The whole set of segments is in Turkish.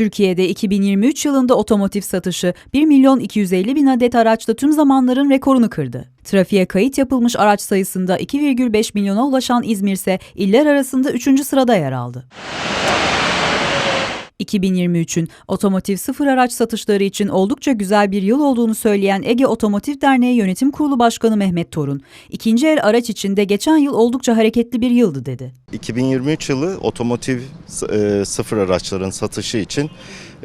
Türkiye'de 2023 yılında otomotiv satışı 1 milyon 250 bin adet araçla tüm zamanların rekorunu kırdı. Trafiğe kayıt yapılmış araç sayısında 2,5 milyona ulaşan İzmir ise iller arasında 3. sırada yer aldı. 2023'ün otomotiv sıfır araç satışları için oldukça güzel bir yıl olduğunu söyleyen Ege Otomotiv Derneği Yönetim Kurulu Başkanı Mehmet Torun, ikinci el araç için de geçen yıl oldukça hareketli bir yıldı dedi. 2023 yılı otomotiv e, sıfır araçların satışı için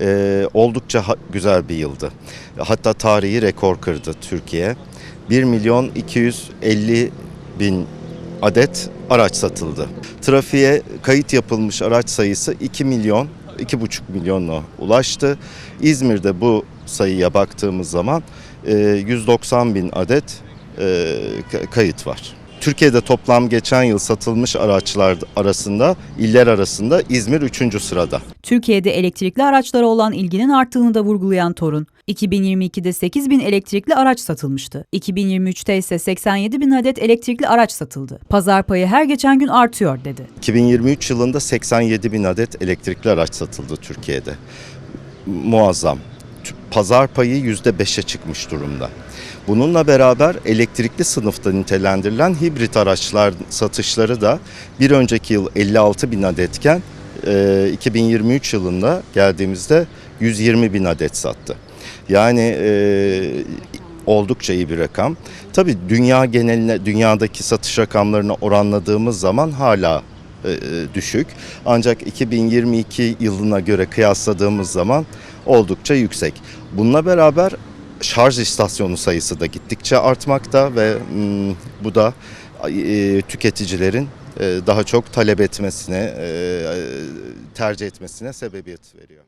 e, oldukça güzel bir yıldı. Hatta tarihi rekor kırdı Türkiye. 1 milyon 250 bin adet araç satıldı. Trafiğe kayıt yapılmış araç sayısı 2 milyon 2,5 milyona ulaştı. İzmir'de bu sayıya baktığımız zaman e, 190 bin adet e, ka- kayıt var. Türkiye'de toplam geçen yıl satılmış araçlar arasında, iller arasında İzmir 3. sırada. Türkiye'de elektrikli araçlara olan ilginin arttığını da vurgulayan Torun, 2022'de 8 bin elektrikli araç satılmıştı. 2023'te ise 87 bin adet elektrikli araç satıldı. Pazar payı her geçen gün artıyor dedi. 2023 yılında 87 bin adet elektrikli araç satıldı Türkiye'de. Muazzam. Pazar payı %5'e çıkmış durumda. Bununla beraber elektrikli sınıfta nitelendirilen hibrit araçlar satışları da bir önceki yıl 56 bin adetken e, 2023 yılında geldiğimizde 120 bin adet sattı. Yani e, oldukça iyi bir rakam. Tabii dünya geneline, dünyadaki satış rakamlarını oranladığımız zaman hala e, e, düşük. Ancak 2022 yılına göre kıyasladığımız zaman oldukça yüksek. Bununla beraber şarj istasyonu sayısı da gittikçe artmakta ve bu da e, tüketicilerin e, daha çok talep etmesine, e, tercih etmesine sebebiyet veriyor.